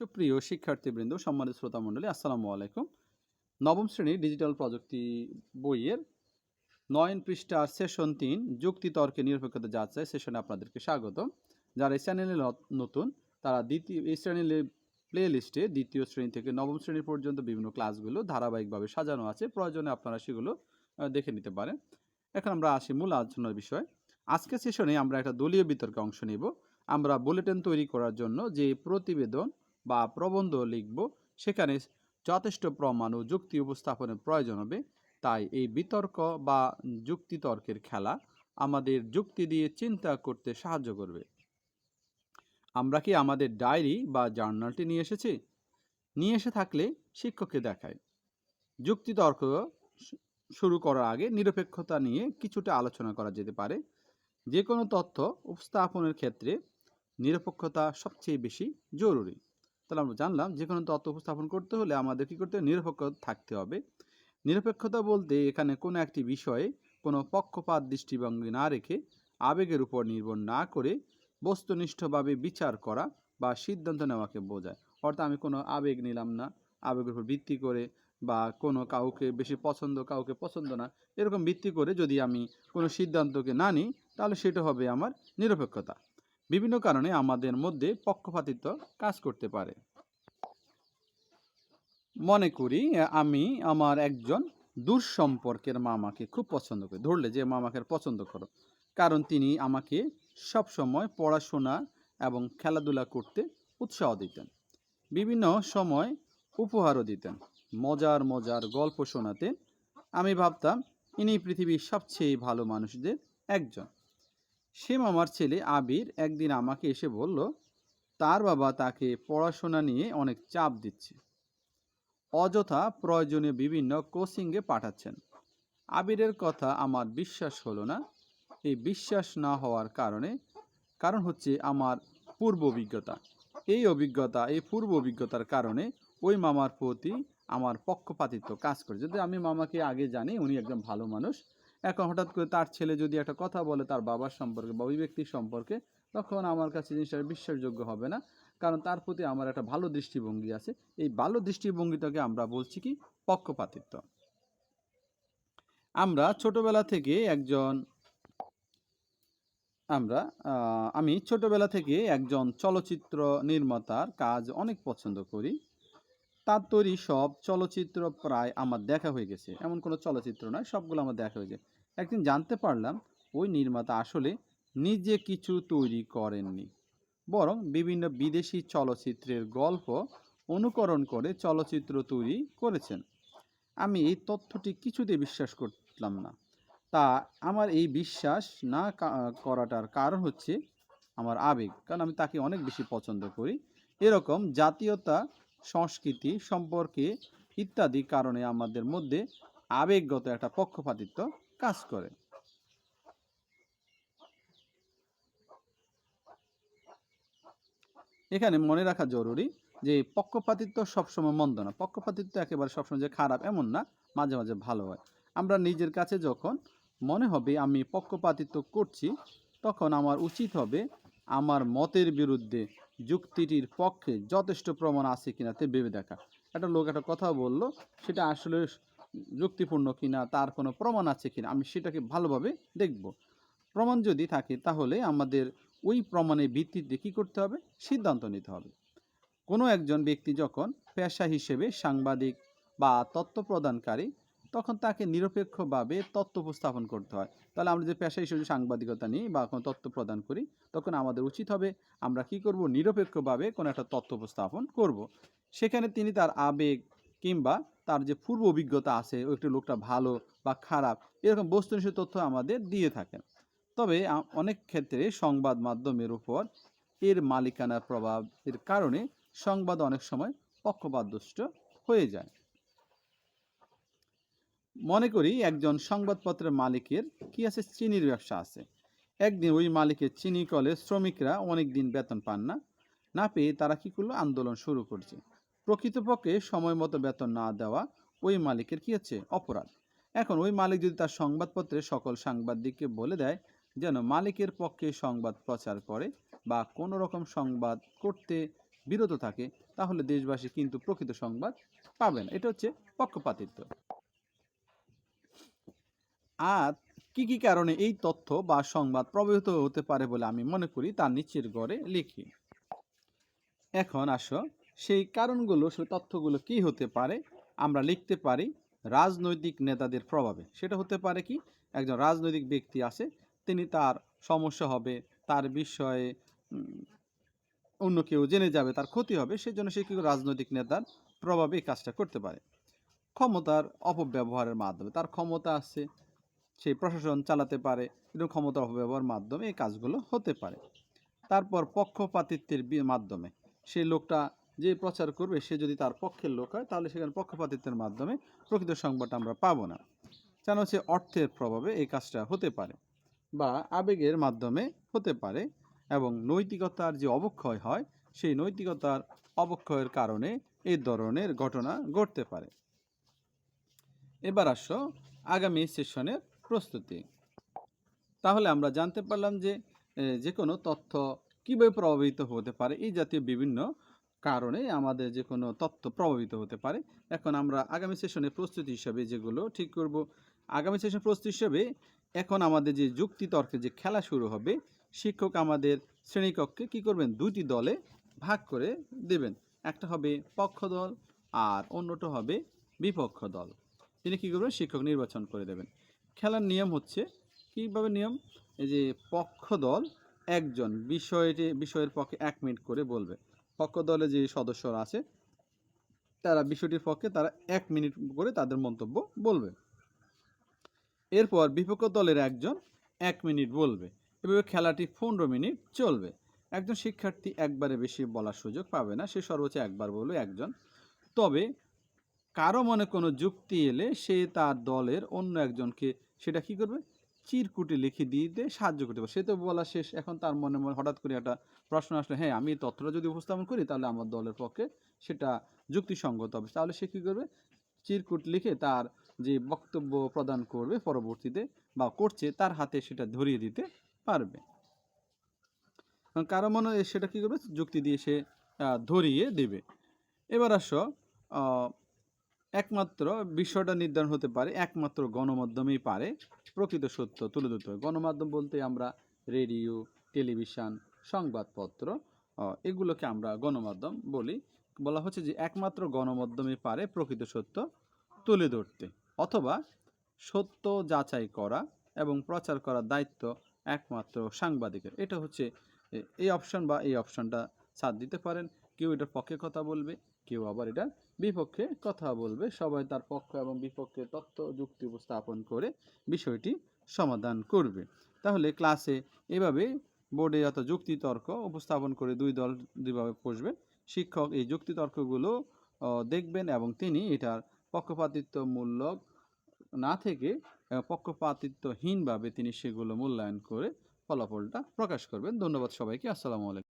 সুপ্রিয় শিক্ষার্থীবৃন্দ, সম্মানিত শ্রোতা মণ্ডলী আসসালামু আলাইকুম। নবম শ্রেণির ডিজিটাল প্রযুক্তি বইয়ের নয়ন পৃষ্ঠা সেশন তিন যুক্তি তর্কে নিরপেক্ষতা যাচাই সেশনে আপনাদেরকে স্বাগত যারা এই চ্যানেলে নতুন, তারা দ্বিতীয়, এই শ্রেণির প্লে লিস্টে দ্বিতীয় শ্রেণি থেকে নবম শ্রেণি পর্যন্ত বিভিন্ন ক্লাসগুলো ধারাবাহিকভাবে সাজানো আছে। প্রয়োজনে আপনারা সেগুলো দেখে নিতে পারেন। এখন আমরা আসি মূল আলোচনার বিষয়। আজকে সেশনে আমরা একটা দলীয় বিতর্কে অংশ নিব। আমরা বুলেটিন তৈরি করার জন্য যে প্রতিবেদন বা প্রবন্ধ লিখব, সেখানে যথেষ্ট প্রমাণ ও যুক্তি উপস্থাপনের প্রয়োজন হবে। তাই এই বিতর্ক বা যুক্তিতর্কের খেলা আমাদের যুক্তি দিয়ে চিন্তা করতে সাহায্য করবে। আমরা কি আমাদের ডায়েরি বা জার্নালটি নিয়ে এসেছি? নিয়ে এসে থাকলে শিক্ষককে দেখায়। যুক্তিতর্ক শুরু করার আগে নিরপেক্ষতা নিয়ে কিছুটা আলোচনা করা যেতে পারে। যে কোনো তথ্য উপস্থাপনের ক্ষেত্রে নিরপেক্ষতা সবচেয়ে বেশি জরুরি। তাহলে আমরা জানলাম যে কোনো তত্ত্ব উপস্থাপন করতে হলে আমাদের কী করতে হবে? নিরপেক্ষ থাকতে হবে। নিরপেক্ষতা বলতে এখানে কোনো একটি বিষয়ে কোনো পক্ষপাত দৃষ্টিভঙ্গি না রেখে আবেগের উপর নির্ভর না করে বস্তুনিষ্ঠভাবে বিচার করা বা সিদ্ধান্ত নেওয়াকে বোঝায়। অর্থাৎ আমি কোনো আবেগ নিলাম না, আবেগের উপর ভিত্তি করে বা কোনো কাউকে বেশি পছন্দ, কাউকে পছন্দ না, এরকম ভিত্তি করে যদি আমি কোনো সিদ্ধান্তকে না নিই, তাহলে সেটা হবে আমার নিরপেক্ষতা। বিভিন্ন কারণে আমাদের মধ্যে পক্ষপাতিত্ব কাজ করতে পারে। মনে করি আমি আমার একজন দূর সম্পর্কের মামাকে খুব পছন্দ করি। ধরলে যে মামাকে পছন্দ করো। কারণ তিনি আমাকে সব সময় পড়াশোনা এবং খেলাধুলা করতে উৎসাহ দিতেন। বিভিন্ন সময় উপহারও দিতেন। মজার মজার গল্প শোনাতেন। আমি ভাবতাম, ইনি পৃথিবীর সবচেয়ে ভালো মানুষদের একজন। সে মামার ছেলে আবির একদিন আমাকে এসে বলল, তার বাবা তাকে পড়াশোনা নিয়ে অনেক চাপ দিচ্ছে। অযথা প্রয়োজনে বিভিন্ন কোচিংয়ে পাঠাচ্ছেন। আবিরের কথা আমার বিশ্বাস হলো না। এই বিশ্বাস না হওয়ার কারণে, কারণ হচ্ছে আমার পূর্ব অভিজ্ঞতা। এই অভিজ্ঞতা, এই পূর্ব অভিজ্ঞতার কারণে ওই মামার প্রতি আমার পক্ষপাতিত্ব কাজ করে। যদি আমি মামাকে আগে জানি, উনি একজন ভালো মানুষ এখন হঠাৎ করে তার ছেলে যদি একটা কথা বলে তার বাবার সম্পর্কে বা ওই ব্যক্তির সম্পর্কে, তখন আমার কাছে জিনিসটা বিশ্বাসযোগ্য হবে না। কারণ তার প্রতি আমার একটা ভালো দৃষ্টিভঙ্গি আছে। এই ভালো দৃষ্টিভঙ্গিটাকে আমরা বলছি কি? পক্ষপাতিত্ব। আমরা ছোটবেলা থেকে একজন, আমরা আমি ছোটবেলা থেকে একজন চলচ্চিত্র নির্মাতার কাজ অনেক পছন্দ করি। তার তৈরি সব চলচ্চিত্র প্রায় আমার দেখা হয়ে গেছে। এমন কোনো চলচ্চিত্র নয়, সবগুলো আমার দেখা হয়ে যায় একদিন জানতে পারলাম, ওই নির্মাতা আসলে নিজে কিছু তৈরি করেননি। বরং বিভিন্ন বিদেশি চলচ্চিত্রের গল্প অনুকরণ করে চলচ্চিত্র তৈরি করেছেন। আমি এই তথ্যটি কিছুতে বিশ্বাস করলাম না। তা আমার এই বিশ্বাস না করাটার কারণ হচ্ছে আমার আবেগ, কারণ আমি তাকে অনেক বেশি পছন্দ করি। এরকম জাতীয়তা সংস্কৃতি সম্পর্কে ইত্যাদি কারণে আমাদের মধ্যে আবেগগত একটা পক্ষপাতিত্ব কাজ করে। এখানে মনে রাখা জরুরি যে পক্ষপাতিত্ব সবসময় মন্দ না। পক্ষপাতিত্ব একেবারে সবসময় যে খারাপ এমন না, মাঝে মাঝে ভালো হয়। আমরা নিজের কাছে যখন মনে হবে আমি পক্ষপাতিত্ব করছি, তখন আমার উচিত হবে আমার মতের বিরুদ্ধে যুক্তিটির পক্ষে যথেষ্ট প্রমাণ আছে কিনা তে ভেবে দেখা। একটা লোক একটা কথা বলল, সেটা আসলে যুক্তিপূর্ণ কিনা, তার কোনো প্রমাণ আছে কিনা, আমি সেটাকে ভালোভাবে দেখব। প্রমাণ যদি থাকে, তাহলে আমাদের ওই প্রমাণের ভিত্তিতে কী করতে হবে? সিদ্ধান্ত নিতে হবে। কোনো একজন ব্যক্তি যখন পেশা হিসেবে সাংবাদিক বা তথ্য প্রদানকারী তখন তাকে নিরপেক্ষভাবে তথ্য উপস্থাপন করতে হয়। তাহলে আমরা যে পেশা হিসেবে সাংবাদিকতা নিই বা কোনো তথ্য প্রদান করি, তখন আমাদের উচিত হবে আমরা কি করব? নিরপেক্ষভাবে কোনো একটা তথ্য উপস্থাপন করব। সেখানে তিনি তার আবেগ কিংবা তার যে পূর্ব অভিজ্ঞতা আছে, ওই একটু লোকটা ভালো বা খারাপ, এরকম বস্তুনিষ্ঠ তথ্য আমাদের দিয়ে থাকেন। তবে অনেক ক্ষেত্রে সংবাদ মাধ্যমের উপর এর মালিকানার প্রভাবের কারণে সংবাদ অনেক সময় পক্ষপাতদুষ্ট হয়ে যায়। মনে করি একজন সংবাদপত্রের মালিকের কি আছে চিনির ব্যবসা আছে। একদিন ওই মালিকের চিনি কলে শ্রমিকরা অনেক দিন বেতন পান না না পেয়ে তারা কি করল? আন্দোলন শুরু করছে। প্রকৃতপক্ষে সময় মতো বেতন না দেওয়া ওই মালিকের কি হচ্ছে? অপরাধ। এখন ওই মালিক যদি তার সংবাদপত্রে সকল সাংবাদিককে বলে দেয় যেন মালিকের পক্ষে সংবাদ প্রচার করে বা কোনো রকম সংবাদ করতে বিরত থাকে, তাহলে দেশবাসী কিন্তু প্রকৃত সংবাদ পাবে না। এটা হচ্ছে পক্ষপাতিত্ব। আর কি কি কারণে এই তথ্য বা সংবাদ প্রভাবিত হতে পারে বলে আমি মনে করি তার নিচের গড়ে লিখি। এখন আসো, সেই কারণগুলো, সেই তথ্যগুলো কি হতে পারে? আমরা লিখতে পারি রাজনৈতিক নেতাদের প্রভাবে। সেটা হতে পারে কি? একজন রাজনৈতিক ব্যক্তি আছে, তিনি তার সমস্যা হবে, তার বিষয়ে অন্য কেউ জেনে যাবে, তার ক্ষতি হবে, সেজন্য সে কি রাজনৈতিক নেতার প্রভাবে এই কাজটা করতে পারে? ক্ষমতার অপব্যবহারের মাধ্যমে। তার ক্ষমতা আছে সেই প্রশাসন চালাতে পারে এরকম ক্ষমতা অপব্যবহার মাধ্যমে এই কাজগুলো হতে পারে। তারপর পক্ষপাতিত্বের মাধ্যমে সেই লোকটা যে প্রচার করবে, সে যদি তার পক্ষের লোক হয়, তাহলে সেখানে পক্ষপাতিত্বের মাধ্যমে প্রকৃত সংবাদটা আমরা পাবো না। কেন হচ্ছে অর্থের প্রভাবে এই কাজটা হতে পারে বা আবেগের মাধ্যমে হতে পারে এবং নৈতিকতার যে অবক্ষয় হয়, সেই নৈতিকতার অবক্ষয়ের কারণে এই ধরনের ঘটনা ঘটতে পারে। এবার আসো আগামী সেশনের প্রস্তুতি। তাহলে আমরা জানতে পারলাম যে যে কোনো তথ্য কীভাবে প্রভাবিত হতে পারে, এই জাতীয় বিভিন্ন কারণে আমাদের যে কোনো তথ্য প্রভাবিত হতে পারে। এখন আমরা আগামী সেশনে প্রস্তুতি হিসাবে যেগুলো ঠিক করব। আগামী সেশন প্রস্তুতি হিসাবে এখন আমাদের যে যুক্তি তর্কের যে খেলা শুরু হবে, শিক্ষক আমাদের শ্রেণীকক্ষে কি করবেন? দুটি দলে ভাগ করে দেবেন। একটা হবে পক্ষ দল আর অন্যটা হবে বিপক্ষ দল তিনি কী করবেন? শিক্ষক নির্বাচন করে দেবেন। খেলার নিয়ম হচ্ছে, কীভাবে নিয়ম? এই যে পক্ষ দল একজন, বিষয়টি, বিষয়ের পক্ষে এক মিনিট করে বলবে। পক্ষ দলে যে সদস্যরা আছে, তারা বিষয়টির পক্ষে তারা এক মিনিট করে তাদের মন্তব্য বলবে। এরপর বিপক্ষ দলের একজন এক মিনিট বলবে। এভাবে খেলাটি পনেরো মিনিট চলবে। একজন শিক্ষার্থী একবারে বেশি বলার সুযোগ পাবে না, সে সর্বোচ্চ একবার বলবে একজন। তবে কারও মনে কোনো যুক্তি এলে সে তার দলের অন্য একজনকে সেটা কি করবে? চিরকুটে লিখে দিতে সাহায্য করতে পারে সে তো বলা শেষ। এখন তার মনে মনে হঠাৎ করে একটা প্রশ্ন আসলে হ্যাঁ আমি এই তথ্যটা যদি উপস্থাপন করি, তাহলে আমার দলের পক্ষে সেটা যুক্তিসঙ্গত হবে। তাহলে সে কী করবে? চিরকুট লিখে তার যে বক্তব্য প্রদান করবে পরবর্তীতে বা করছে, তার হাতে সেটা ধরিয়ে দিতে পারবে। কারও মনে সেটা কী করবে? যুক্তি দিয়ে সে ধরিয়ে দেবে। এবার আসো একমাত্র বিষয়টা নির্ধারণ হতে পারে, একমাত্র গণমাধ্যমেই পারে। প্রকৃত সত্য তুলে ধরতে হবে। গণমাধ্যম বলতে আমরা রেডিও, টেলিভিশন, সংবাদপত্র এগুলোকে আমরা গণমাধ্যম বলি। বলা হচ্ছে যে একমাত্র গণমাধ্যমে পারে প্রকৃত সত্য তুলে ধরতে। অথবা সত্য যাচাই করা এবং প্রচার করার দায়িত্ব একমাত্র সাংবাদিকের। এটা হচ্ছে এই অপশন বা এই অপশনটা সাথ দিতে পারেন। কেউ এটার পক্ষে কথা বলবে, কেউ আবার এটার বিপক্ষে কথা বলবে। সবাই তার পক্ষ এবং বিপক্ষে তথ্য, যুক্তি উপস্থাপন করে বিষয়টি সমাধান করবে। তাহলে ক্লাসে এভাবে বোর্ডে যত যুক্তি তর্ক উপস্থাপন করে দুই দল দুইভাবে বসবে শিক্ষক এই যুক্তি তর্কগুলো দেখবেন এবং তিনি এটার পক্ষপাতিত্বমূলক না থেকে পক্ষপাতিত্বহীনভাবে তিনি সেগুলো মূল্যায়ন করে ফলাফলটা প্রকাশ করবেন। ধন্যবাদ সবাইকে। আসসালামু আলাইকুম।